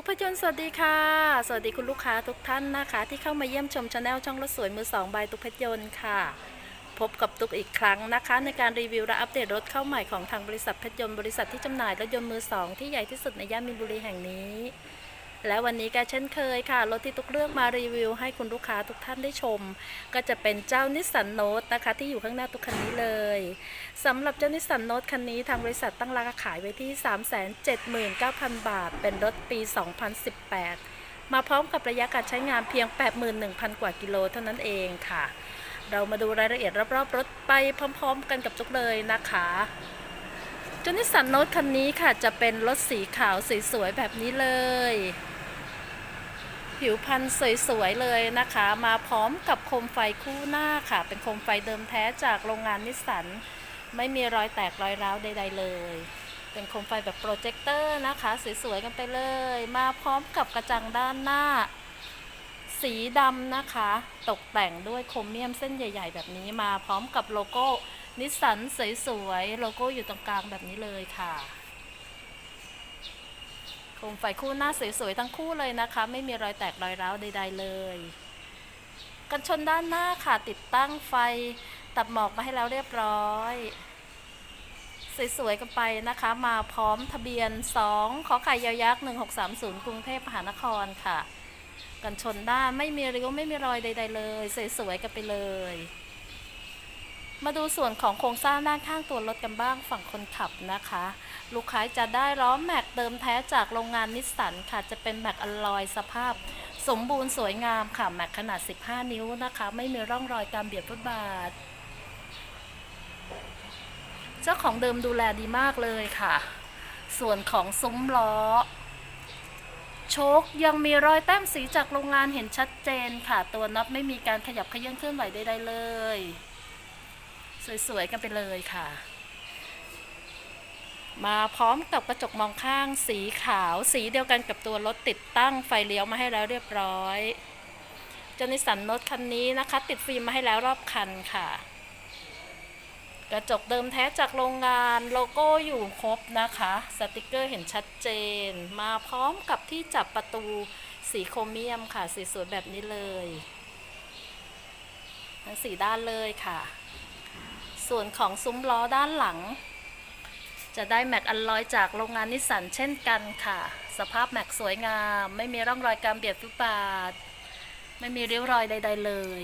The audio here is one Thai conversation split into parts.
ตุ๊กพยนต์สวัสดีค่ะ สวัสดีคุณลูกค้าทุกท่านนะคะ ที่เข้ามาเยี่ยมชมชาแนลช่องรถสวยมือสองบายตุ๊กพยนต์ค่ะ พบกับตุ๊กอีกครั้งนะคะ ในการรีวิวและอัปเดตรถเข้าใหม่ของทางบริษัทเพชรยนต์บริษัทที่จำหน่ายรถยนต์มือสองที่ใหญ่ที่สุดในย่านมินบุรีแห่งนี้ และวันนี้ก็เช่นเคยค่ะ รถที่ตุ๊กเลือกมารีวิว ให้คุณลูกค้าทุกท่านได้ชม ก็จะเป็นเจ้านิสสันโนตนะคะที่อยู่ข้างหน้าตุ๊กคันนี้เลยสำหรับเจ้านิสสันโนตคันนี้ทางบริษัทตั้งราคาขายไว้ที่ 379,000 บาท เป็นรถปี 2018 มาพร้อมกับระยะการใช้งานเพียง 81,000 กว่ากิโลเท่านั้นเองค่ะ เรามาดูรายละเอียดรอบๆรถไปพร้อม ๆ กันกับจุกเลยนะคะเจ้านิสสันโนตคันนี้ค่ะจะเป็นรถสีขาวสวยๆแบบนี้เลย ผิวพรรณสวยๆเลยนะคะ มาพร้อมกับโคมไฟคู่หน้าค่ะ เป็นโคมไฟเดิมแท้จากโรงงานนิสสัน ไม่มีรอยแตกรอยร้าวใดๆเลย เป็นโคมไฟแบบโปรเจคเตอร์นะคะ สวยๆกันไปเลย มาพร้อมกับกระจังด้านหน้า สีดำนะคะ ตกแต่งด้วยโครเมียมเส้นใหญ่ ๆ แบบนี้มาพร้อมกับโลโก้นิสสันสวยๆ โลโก้อยู่ตรงกลางแบบนี้เลยค่ะ โคมไฟคู่หน้าสวยๆทั้งคู่เลยนะคะ ไม่มีรอยแตกรอยร้าวใดๆเลย กันชนด้านหน้าค่ะติดตั้งไฟตัดหมอกมาให้แล้วเรียบร้อย สวยๆกันไปนะคะ มาพร้อมทะเบียน 2 ขอไข่ยอยักษ์ 1630 กรุงเทพมหานครค่ะ กันชนด้านไม่มีริ้วไม่มีรอยใด ๆ เลย สวยๆกันไปเลย มาดูส่วนของโครงสร้างด้านข้างตัวรถกันบ้างฝั่งคนขับนะคะ ลูกค้าจะได้ล้อแม็กเดิมแท้จากโรงงานนิสสันค่ะ จะเป็นแม็กอลลอยสภาพ สมบูรณ์สวยงามค่ะ แม็กขนาด 15 นิ้วนะคะ ไม่มีร่องรอยการเบียดฟุตบาท เจ้าของเดิมดูแลดีมากเลยค่ะ ส่วนของซุ้มล้อโชคยังมีรอยแต้มสีจากโรงงานเห็นชัดเจนค่ะ ตัวน็อตไม่มีการขยับเขยื่อนเคลื่อนไหวใดๆเลย สวยๆกันไปเลยค่ะ มาพร้อมกับกระจกมองข้างสีขาวสีเดียวกันกับตัวรถติดตั้งไฟเลี้ยวมาให้แล้วเรียบร้อยเจนิสันโนตคันนี้นะคะ ติดฟิล์มมาให้แล้วรอบคันค่ะ กระจกเดิมแท้จากโรงงานโลโก้อยู่ครบนะคะ สติกเกอร์เห็นชัดเจน มาพร้อมกับที่จับประตูสีโครเมียมค่ะ สีสวยแบบนี้เลย ทั้งสีด้านเลยค่ะ ส่วนของซุ้มล้อด้านหลัง จะได้แม็กอัลลอยจากโรงงานนิสสันเช่นกันค่ะ สภาพแม็กสวยงาม ไม่มีร่องรอยการเบียดฟุตบาท ไม่มีริ้วรอยใด ๆ เลย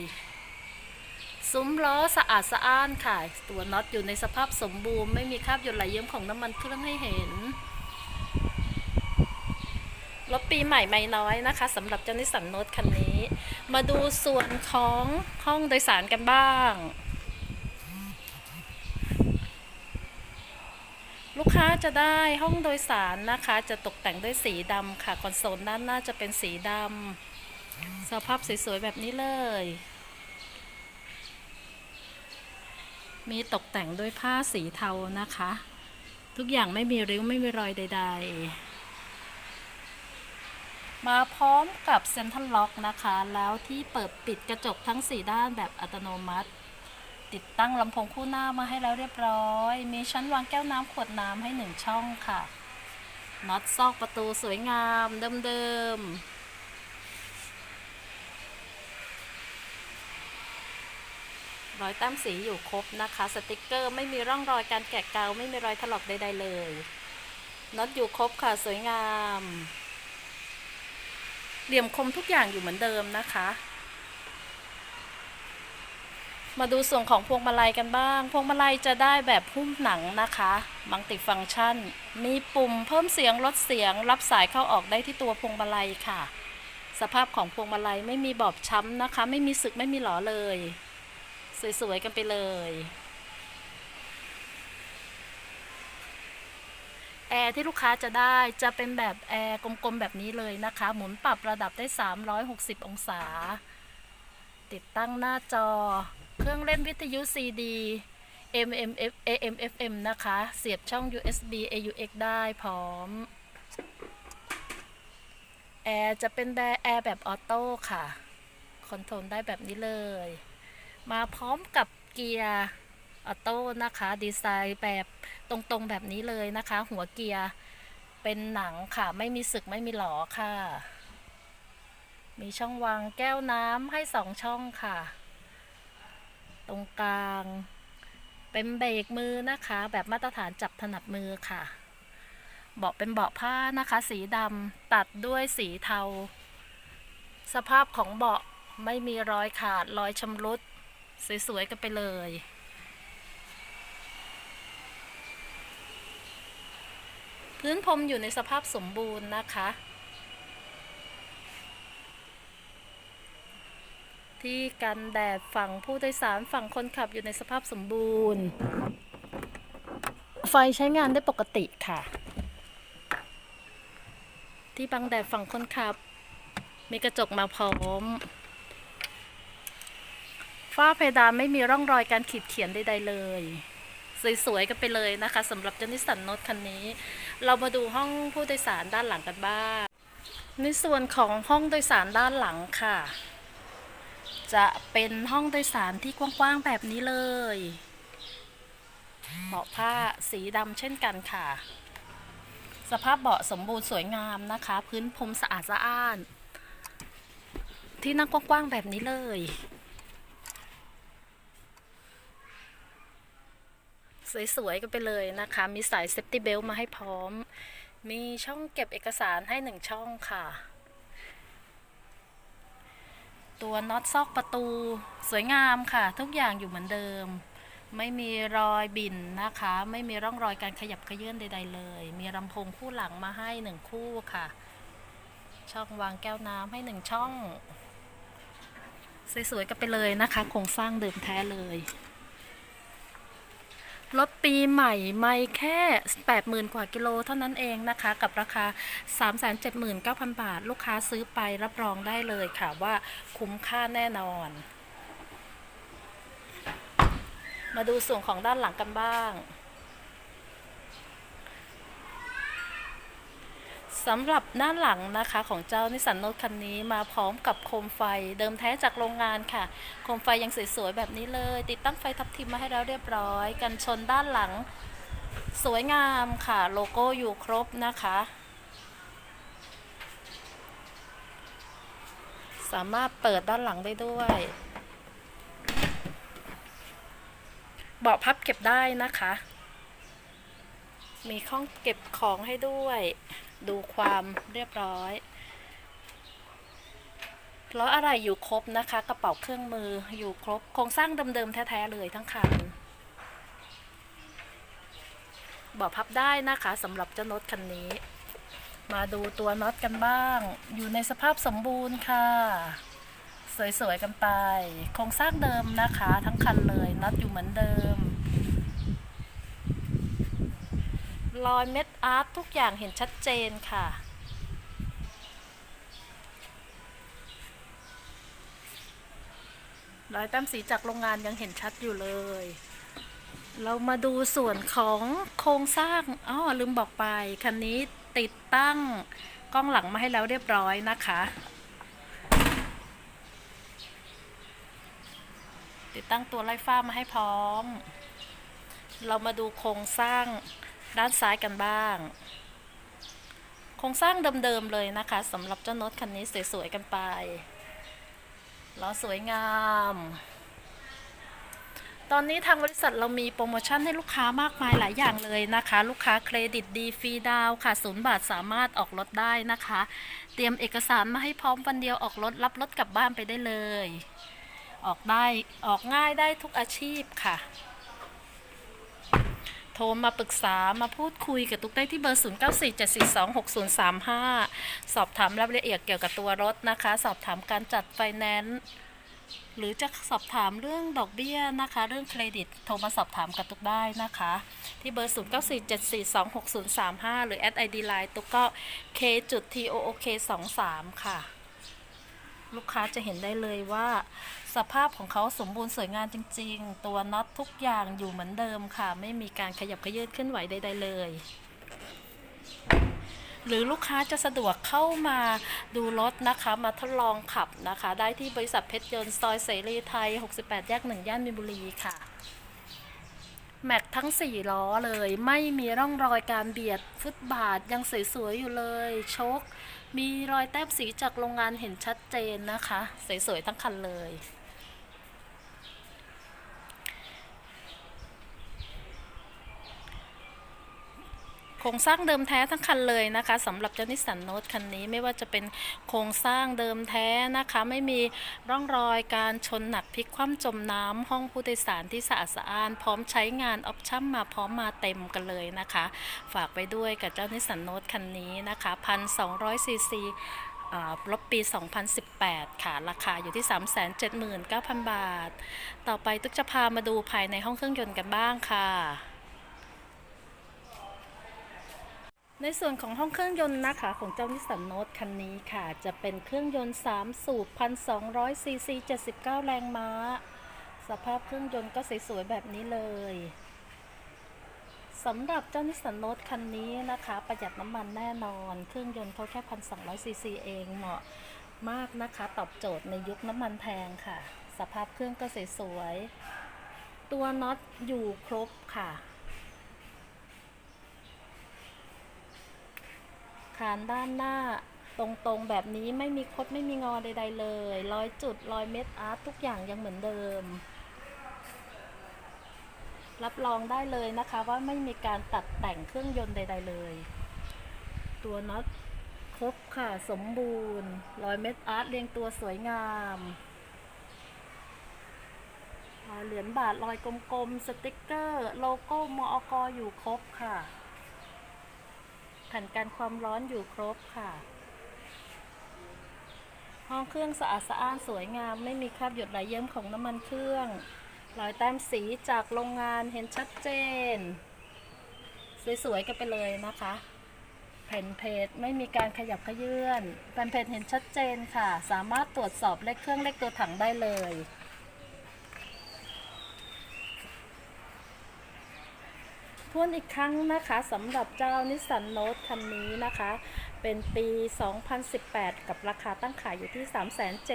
ซุ้มล้อสะอาดสะอ้านค่ะ ตัวน็อตอยู่ในสภาพสมบูรณ์ ไม่มีคราบหยดไหลเยิ้มของน้ำมันเครื่องให้เห็นรถปีใหม่ไม่น้อยนะคะสำหรับเจ้านิสสันโนตคันนี้ มาดูส่วนของห้องโดยสารกันบ้าง ลูกค้าจะได้ห้องโดยสารนะคะ จะตกแต่งด้วยสีดำค่ะคอนโซลด้านหน้าจะเป็นสีดำสภาพสวยๆแบบนี้เลย มีตกแต่งด้วยผ้าสีเทานะคะ ทุกอย่างไม่มีริ้วไม่มีรอยใด ๆ มาพร้อมกับเซ็นทรัลล็อกนะคะ แล้วที่เปิดปิดกระจกทั้ง 4 ด้านแบบอัตโนมัติ ติดตั้งลำโพงคู่หน้ามาให้แล้วเรียบร้อย มีชั้นวางแก้วน้ำขวดน้ำให้หนึ่งช่องค่ะ น็อตซอกประตูสวยงามเดิมๆรอยแต้มสีอยู่ครบนะคะ สติกเกอร์ไม่มีร่องรอยการแกะกาวไม่มีรอยถลอกใดๆเลยน็อตอยู่ครบค่ะสวยงาม เหลี่ยมคมทุกอย่างอยู่เหมือนเดิมนะคะ มาดูส่วนของพวงมาลัยกันบ้าง พวงมาลัยจะได้แบบหุ้มหนังนะคะมัลติฟังก์ชัน มีปุ่มเพิ่มเสียงลดเสียง รับสายเข้าออกได้ที่ตัวพวงมาลัยค่ะ สภาพของพวงมาลัยไม่มีบอบช้ำนะคะ ไม่มีสึกไม่มีหลอเลย สวยๆกันไปเลยแอร์ที่ลูกค้าจะได้จะเป็นแบบแอร์กลมๆแบบนี้เลยนะคะ หมุนปรับระดับได้ 360 องศา ติดตั้งหน้าจอ เครื่องเล่นวิทยุ CD MM AM FM นะคะ เสียบช่อง USB AUX ได้พร้อม แอร์จะเป็นแบบแอร์แบบออโต้ค่ะ คอนโทรลได้แบบนี้เลย มาพร้อมกับเกียร์ออโต้นะคะ ดีไซน์แบบตรงๆแบบนี้เลยนะคะ หัวเกียร์เป็นหนังค่ะ ไม่มีสึกไม่มีหลอค่ะ มีช่องวางแก้วน้ำให้สองช่องค่ะ ตรงกลาง เป็นเบรกมือนะคะ แบบมาตรฐานจับถนัดมือค่ะ เบาะเป็นเบาะผ้านะคะ สีดำตัดด้วยสีเทา สภาพของเบาะไม่มีรอยขาดรอยชำรุด สวยๆกันไปเลยพื้นพรมอยู่ในสภาพสมบูรณ์นะคะ ที่กันแดดฝั่งผู้โดยสารฝั่งคนขับอยู่ในสภาพสมบูรณ์ ไฟใช้งานได้ปกติค่ะ ที่บังแดดฝั่งคนขับ มีกระจกมาพร้อม ฝ้าเพดานไม่มีร่องรอยการขีดเขียนใดๆเลยสวยๆกันไปเลยนะคะสำหรับเจนิสันโนตคันนี้ เรามาดูห้องผู้โดยสารด้านหลังกันบ้าง ในส่วนของห้องโดยสารด้านหลังค่ะ จะเป็นห้องโดยสารที่กว้างๆแบบนี้เลยเบาะผ้าสีดำเช่นกันค่ะ สภาพเบาะสมบูรณ์สวยงามนะคะ พื้นพรมสะอาดสะอ้าน ที่นั่งกว้างๆแบบนี้เลย สวยๆกันไปเลยนะคะ มีสายเซฟตี้เบลมาให้พร้อม มีช่องเก็บเอกสารให้หนึ่งช่องค่ะ ตัวน็อตซอกประตู สวยงามค่ะ ทุกอย่างอยู่เหมือนเดิม ไม่มีรอยบินนะคะ ไม่มีร่องรอยการขยับเขยื่นใด ๆ เลย มีลำโพงคู่หลังมาให้หนึ่งคู่ค่ะ ช่องวางแก้วน้ำให้หนึ่งช่อง สวยๆกันไปเลยนะคะโครงสร้างเดิมแท้เลย รถปีใหม่ไม่แค่ 80,000 กว่ากิโลเท่านั้นเองนะคะ กับราคา 379,000 บาท ลูกค้าซื้อไปรับรองได้เลยค่ะว่าคุ้มค่าแน่นอน มาดูส่วนของด้านหลังกันบ้าง สำหรับด้านหลังนะคะของเจ้านิสันโนตคันนี้มาพร้อมกับโคมไฟเดิมแท้จากโรงงานค่ะ โคมไฟยังสวยๆแบบนี้เลย ติดตั้งไฟทับทิมมาให้แล้วเรียบร้อย กันชนด้านหลัง สวยงามค่ะ โลโก้อยู่ครบนะคะ สามารถเปิดด้านหลังได้ด้วย เบาะพับเก็บได้นะคะ มีข้องเก็บของให้ด้วย ดูความเรียบร้อยล้ออะไรอยู่ครบนะคะ กระเป๋าเครื่องมืออยู่ครบ โครงสร้างเดิมๆแท้ๆเลยทั้งคันบาะพับได้นะคะสำหรับเจ้ารถคันนี้ มาดูตัวน็อตกันบ้าง อยู่ในสภาพสมบูรณ์ค่ะ สวยๆกันไป โครงสร้างเดิมนะคะ ทั้งคันเลยน็อตอยู่เหมือนเดิม รอยเม็ดอาร์ตทุกอย่างเห็นชัดเจนค่ะ รอยแต้มสีจากโรงงานยังเห็นชัดอยู่เลย เรามาดูส่วนของโครงสร้างอ๋อลืมบอกไป คันนี้ติดตั้งกล้องหลังมาให้แล้วเรียบร้อยนะคะ ติดตั้งตัวไล่ฟ้ามาให้พร้อม เรามาดูโครงสร้าง ด้านซ้ายกันบ้าง โครงสร้างเดิมๆเลยนะคะสำหรับเจ้าโน้ตคันนี้สวยๆกันไปล้อสวยงาม ตอนนี้ทางบริษัทเรามีโปรโมชั่นให้ลูกค้ามากมายหลายอย่างเลยนะคะ ลูกค้าเครดิตดีฟรีดาวน์ค่ะศูนย์บาทสามารถออกรถได้นะคะ เตรียมเอกสารมาให้พร้อมวันเดียวออกรถรับรถกลับบ้านไปได้เลย ออกได้ออกง่ายได้ทุกอาชีพค่ะ โทรมาปรึกษามาพูดคุยกับตุ๊กได้ที่เบอร์ 0947426035 สอบถามรายละเอียดเกี่ยวกับตัวรถนะคะ สอบถามการจัดไฟแนนซ์หรือจะสอบถามเรื่องดอกเบี้ยนะคะ เรื่องเครดิตโทรมาสอบถามกับตุ๊กได้นะคะ ที่เบอร์ 0947426035 หรือแอดไอดีไลน์ตุ๊กก็ k t o o k 23ค่ะ ลูกค้าจะเห็นได้เลยว่า สภาพของเขาสมบูรณ์สวยงามจริง ๆ ตัวน็อตทุกอย่างอยู่เหมือนเดิมค่ะ ไม่มีการขยับเขยื้อนเคลื่อนไหวใด ๆ เลย หรือลูกค้าจะสะดวกเข้ามาดูรถนะคะ มาทดลองขับนะคะ ได้ที่บริษัทเพชรยนต์ซอยเสรีไทย 68 แยก 1 ย่านมีนบุรีค่ะแม็กทั้ง 4 ล้อเลย ไม่มีร่องรอยการเบียดฟุตบาทยังสวย ๆ อยู่เลย โชค มีรอยแต้มสีจากโรงงานเห็นชัดเจนนะคะ สวย ๆ ทั้งคันเลย ครงสร้างเดิมแท้ทั้งคันเลยนะคะสำหรับเจ้านิสสันโน e คันนี้ไม่ว่าจะเป็นโครงสร้างเดิมแท้นะคะ ไม่มีร่องรอยการชนหนักพลิกคว่ำจมน้ำห้องผู้โดยสารที่สะอาดสะอ้าน พร้อมใช้งานออปชั่นมาพร้อมมาเต็มกันเลยนะคะ ฝากไปด้วยกับเจ้านิสสันโน e คันนี้นะคะ1,200ซีซีรถปี 2018 ค่ะ ราคาอยู่ที่ 379,000 บาท ต่อไปตุ๊กจะพามาดูภายในห้องเครื่องยนต์กันบ้างค่ะ ในส่วนของห้องเครื่องยนต์นะคะของเจ้านิสสันโน e คันนี้ค่ะ จะเป็นเครื่องยนต์ 3 สูบ 1,200 ซีซี 79 แรงม้า สภาพเครื่องยนต์ก็สวยๆแบบนี้เลยสำหรับเจ้านิสสันโน e คันนี้นะคะ ประหยัดน้ำมันแน่นอน เครื่องยนต์เขาแค่ 1,200 ซีซีเองเหมาะมากนะคะ ตอบโจทย์ในยุคน้ำมันแพงค่ะ สภาพเครื่องก็สวยๆตัวน็อตอยู่ครบค่ะ คานด้านหน้าตรงๆแบบนี้ไม่มีคดไม่มีงอใด ๆ เลยรอยจุดรอยเม็ดอาร์ตทุกอย่างยังเหมือนเดิม รับรองได้เลยนะคะว่าไม่มีการตัดแต่งเครื่องยนต์ใด ๆ เลย ตัวน็อตครบค่ะสมบูรณ์รอยเม็ดอาร์ตเรียงตัวสวยงามเหรียญบาทรอยกลมๆ สติกเกอร์ โลโก้มอกอยู่ครบค่ะ แผ่นกันความร้อนอยู่ครบค่ะ ห้องเครื่องสะอาดสะอ้านสวยงาม ไม่มีคราบหยดไหลเยิ้มของน้ำมันเครื่องรอยแต้มสีจากโรงงานเห็นชัดเจน สวยๆกันไปเลยนะคะแผ่นเพจไม่มีการขยับขยื่นแผ่นเพจเห็นชัดเจนค่ะ สามารถตรวจสอบเลขเครื่องเลขตัวถังได้เลย ทวนอีกครั้งนะคะสำหรับเจ้านิสสันโน e คันนี้นะคะ เป็นปี 2018 กับราคาตั้งขายอยู่ที่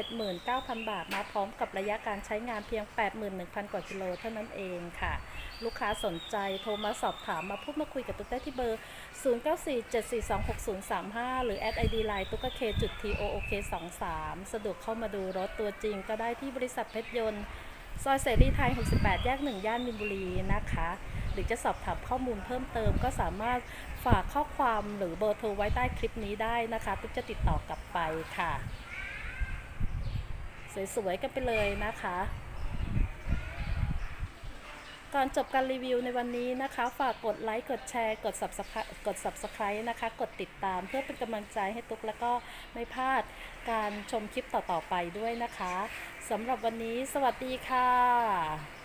379,000 บาท มาพร้อมกับระยะการใช้งานเพียง 81,000 กว่ากิโลเท่านั้นเองค่ะ ลูกค้าสนใจโทรมาสอบถามมาพูดมาคุยกับตุ๊กได้ที่เบอร์ 0947426035 หรือแอดไอดีไลน์ตุ๊กเคจุด TOOK 23สะดวกเข้ามาดูรถตัวจริงก็ได้ที่บริษัทเพชรยนต์ ซอยเสรีไทย 68 แยก 1 ย่านมินบุรีนะคะ หรือจะสอบถามข้อมูลเพิ่มเติมก็สามารถฝากข้อความหรือเบอร์โทรไว้ใต้คลิปนี้ได้นะคะตุ๊กจะติดต่อกลับไปค่ะ สวยๆกันไปเลยนะคะ ก่อนจบการรีวิวในวันนี้นะคะ ฝากกดไลค์ กดแชร์ กด subscribe กด subscribe นะคะ กดติดตามเพื่อเป็นกำลังใจให้ตุ๊กแล้วก็ไม่พลาดการชมคลิปต่อๆไปด้วยนะคะสำหรับวันนี้สวัสดีค่ะ